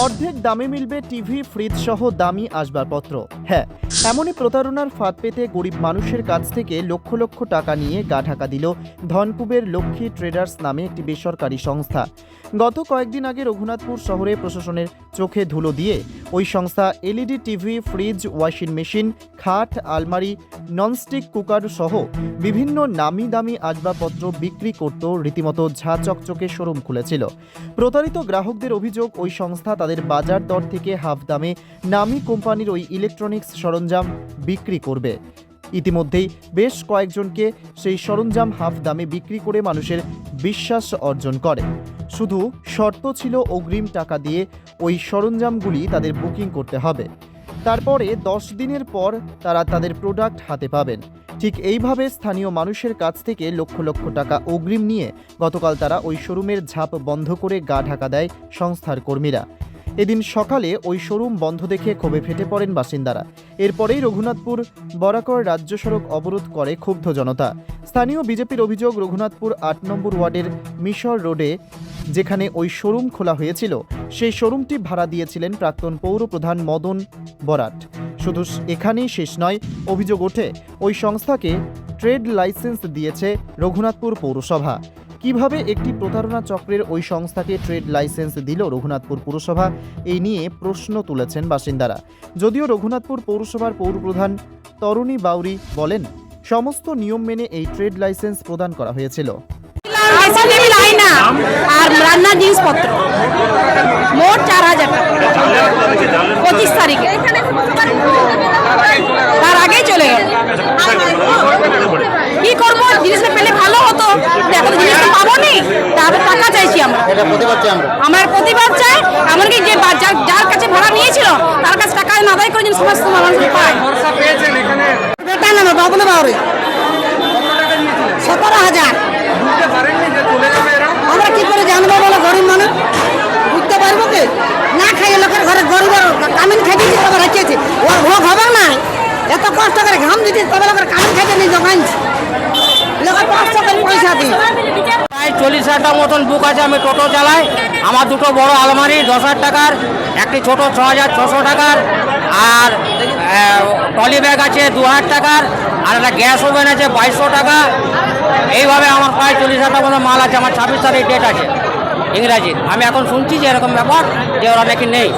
অর্ধেক দামে মিলবে টিভি, ফ্রিজ সহ দামি আসবাবপত্র। হ্যাঁ এমনই প্রতারণার ফাঁদ পেতে গরিব মানুষের কাছ থেকে লক্ষ লক্ষ টাকা নিয়ে গা ঢাকা দিল ধনকুবের লক্ষ্মী ট্রেডার্স নামে একটি বেসরকারি সংস্থা। গত কয়েকদিন আগে রঘুনাথপুর শহরে প্রশাসনের চোখে ধুলো দিয়ে ওই সংস্থা LED, TV, fridge, washing machine, খাট, আলমারি, ননস্টিক কুকার সহ বিভিন্ন নামি দামি আসবাবপত্র বিক্রি করত রীতিমতো ঝা চকচকে শোরুম খুলেছিল। প্রতারিত গ্রাহকদের অভিযোগ ওই সংস্থা তাদের বাজার দর থেকে হাফ দামে নামি কোম্পানির ওই ইলেকট্রনিক্স সরঞ্জাম বিক্রি করবে। ইতিমধ্যেই বেশ কয়েকজনকে সেই সরঞ্জাম হাফ দামে বিক্রি করে মানুষের বিশ্বাস অর্জন করে। শুধু শর্ত ছিল অগ্রিম টাকা দিয়ে ওই সরঞ্জামগুলি তাদের বুকিং করতে হবে। তারপরে দশ দিনের পর তারা তাদের প্রোডাক্ট হাতে পাবেন। ঠিক এইভাবে স্থানীয় মানুষের কাছ থেকে লক্ষ লক্ষ টাকা অগ্রিম নিয়ে গতকাল তারা ওই শোরুমের ঝাঁপ বন্ধ করে গা ঢাকা দেয় সংস্থার কর্মীরা। এদিন সকালে ওই শোরুম বন্ধ দেখে ক্ষোভে ফেটে পড়েন বাসিন্দারা। এরপরেই রঘুনাথপুর বরাকর রাজ্য সড়ক অবরোধ করে ক্ষুব্ধ জনতা। স্থানীয় বিজেপির অভিযোগ, রঘুনাথপুর আট নম্বর ওয়ার্ডের মিশর রোডে যেখানে ওই শোরুম খোলা হয়েছিল, সেই শোরুমটি ভাড়া দিয়েছিলেন প্রাক্তন পৌর প্রধান মদন বরাট। শুধু এখানেই শেষ নয়, অভিযোগ ওঠে, ওই সংস্থাকে ট্রেড লাইসেন্স দিয়েছে রঘুনাথপুর পৌরসভা। কীভাবে একটি প্রতারণা চক্রের ওই সংস্থাকে ট্রেড লাইসেন্স দিল রঘুনাথপুর পুরসভা? এই নিয়ে প্রশ্ন তুলেছেন বাসিন্দারা। যদিও রঘুনাথপুর পৌরসভার পৌরপ্রধান তরুণী বাউরি বলেন, সমস্ত নিয়ম মেনে এই ট্রেড লাইসেন্স প্রদান করা হয়েছিল। আর রান্নার জিনিসপত্র। মোট চার হাজার টাকা পঁচিশ তারিখে তার আগেই চলে গেল কি করব জিনিসটা পেলে ভালো হতো এখন তো জিনিসটা পাবো নি তারপর টাকা চাইছি আমরা এটা প্রতিবাদ চাই আমরা। আমার প্রতিবাদ চাই এমনকি যে যার কাছে ভাড়া নিয়েছিল তার কাছে টাকা না আদায় করে যেন সমস্ত মানুষ পায় না বাবুলে বাউরি সতেরো হাজার। আমরা কি করে জানব বলো গরিব মানুষ? বুঝতে পারব কি? না খাইয়ে লোকের ঘরে গরিব কামিন খেতে দিতে তবে রেখেছে ওর ভোগ হবে না। এত কষ্ট করে ঘাম দিতে তবে লোকের কামিন খেতে নিয়ে জোগাইছে লোকের কষ্ট করে পয়সা দিই। প্রায় চল্লিশ হাজার মতন বুক আছে, আমি টোটো চালাই। আমার দুটো বড় আলমারি, দশ হাজার টাকার, একটি ছোট ছ হাজার ছশো টাকার, আর টলি ব্যাগ আছে দু হাজার টাকার, আর একটা গ্যাস ওভেন আছে বাইশশো টাকা। এইভাবে আমার প্রায় চল্লিশ হাজার মতো মাল আছে, আমার ছাব্বিশ তারিখ ডেট আছে, ইংরাজি। আমি এখন শুনছি যে এরকম ব্যাপার, যে ওরা নাকি নেই।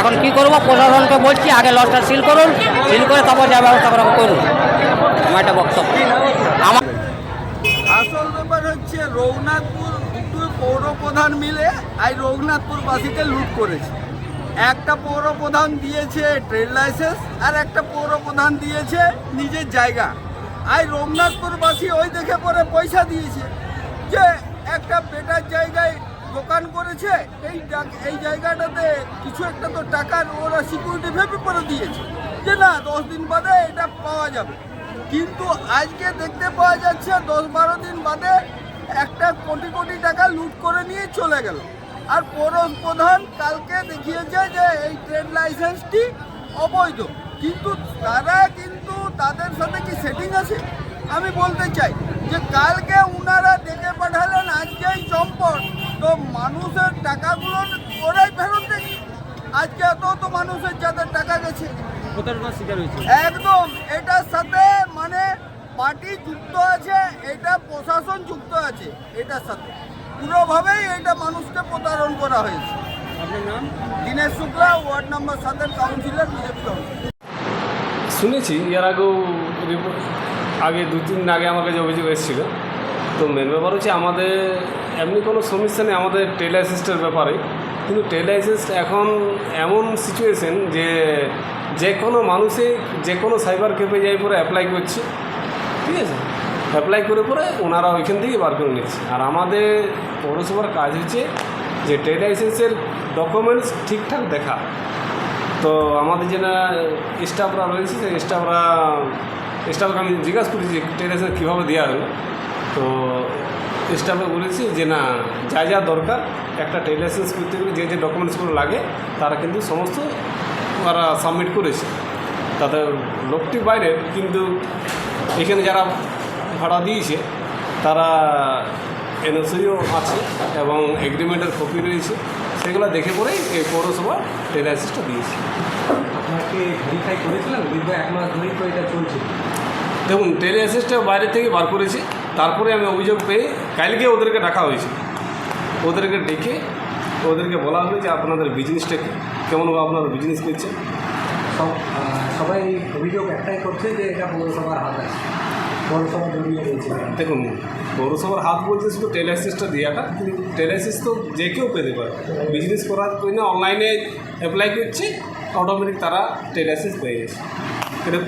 এখন কি করব, প্রশাসনকে বলছি, আগে লসটা সিল করুন সিল করে তারপর যা ব্যবস্থা করা করুন। আমার একটা বক্তব্য। আমার ব্যাপার হচ্ছে, রঘুনাথপুর দুটো পৌর প্রধান মিলে আই রঘুনাথপুর বাসীকে লুট করেছে। একটা পৌর প্রধান দিয়েছে ট্রেড লাইসেন্স, আর একটা পৌর প্রধান দিয়েছে নিজের জায়গা। আই রঘুনাথপুরবাসী ওই দেখে পরে পয়সা দিয়েছে যে একটা বেটার জায়গায় দোকান করেছে, এই এই জায়গাটাতে কিছু একটা তো টাকার ওরা সিকিউরিটি ভেবে পরে দিয়েছে। যে না, দশ দিন বাদে এটা পাওয়া যাবে। কিন্তু আজকে দেখতে পাওয়া যাচ্ছে দশ বারো দিন বাদে একটা কোটি কোটি টাকা লুট করে নিয়ে চলে গেল। আর পৌর প্রধান কালকে দেখিয়েছে যে এই ট্রেড লাইসেন্সটি অবৈধ। কিন্তু তারা কিন্তু তাদের সাথে কি সেটিং আছে? আমি বলতে চাই যে কালকে উনারা ডেকে পাঠালেন আজকেই চম্পট। তো মানুষের টাকাগুলো ওরাই ফেরত দেখি আজকে এত তো মানুষের যাদের টাকা গেছে। একদম এটার সাথে মানে পার্টি যুক্ত আছে এটা প্রশাসন যুক্ত আছে এটার সাথে। পুরোভাবেই এটা মানুষকে প্রতারণ করা হয়েছে। দীনেশ শুক্লা ওয়ার্ড নাম্বার সাতের কাউন্সিলর বিজেপি কাউন্সিলর শুনেছি এর আগেও রিপোর্ট আগে দু তিন আগে আমাকে কাছে অভিযোগ এসেছিল তো মেন ব্যাপার হচ্ছে আমাদের এমনি কোনো সমস্যা নেই আমাদের লাইসেন্সটার ব্যাপারে। কিন্তু লাইসেন্স এখন এমন সিচুয়েশন যে যে কোনো মানুষে যে কোনো সাইবার ক্যাফে যাই পরে অ্যাপ্লাই করছে, ঠিক আছে? অ্যাপ্লাই করে পরে ওনারা ওইখান থেকেই বার করে নিচ্ছে। আর আমাদের পৌরসভার কাজ হচ্ছে যে ট্রেড ডকুমেন্টস ঠিকঠাক দেখা। তো আমাদের যে না স্টাফরা রয়েছে, সেই স্টাফরা স্টাফকে আমি জিজ্ঞাসা করেছি যে টেলিভিশন কীভাবে দেওয়া হলো। তো স্টাফে বলেছি যে না যা যা দরকার একটা টেলিলাইসেন্স করতে গেলে যে যে ডকুমেন্টসগুলো লাগে তারা কিন্তু সমস্ত তারা সাবমিট করেছে। তাদের লোকটি বাইরে কিন্তু এখানে যারা ভাড়া দিয়েছে তারা এনওসিও আছে এবং এগ্রিমেন্টের কপি রয়েছে। সেগুলো দেখে পরেই এই পৌরসভা ট্রেড লাইসেন্সটা দিয়েছে। আপনাকে ভেরিফাই করেছিলাম দীর্ঘ এক মাস ধরেই তো এটা চলছে। দেখুন ট্রেড লাইসেন্সটা বাইরে থেকে বার করেছি। তারপরে আমি অভিযোগ পেয়ে কালকে ওদেরকে ডাকা হয়েছে। ওদেরকে ডেকে ওদেরকে বলা হলো যে আপনাদের বিজনেসটা কেমনভাবে আপনারা বিজনেস করছেন? সব সবাই অভিযোগ একটাই করছে যে এটা পৌরসভার হাত আছে। পৌরসভা জড়িয়ে রয়েছে। দেখুন পৌরসভার হাত বলতে শুধু টেলাইসিসটা দেওয়াটা কিন্তু টেলাইসিস তো যে কেউ পেতে পারে। বিজনেস করার জন্য অনলাইনে অ্যাপ্লাই করছে অটোমেটিক তারা টেলাইসিস পেয়ে গেছে। কিন্তু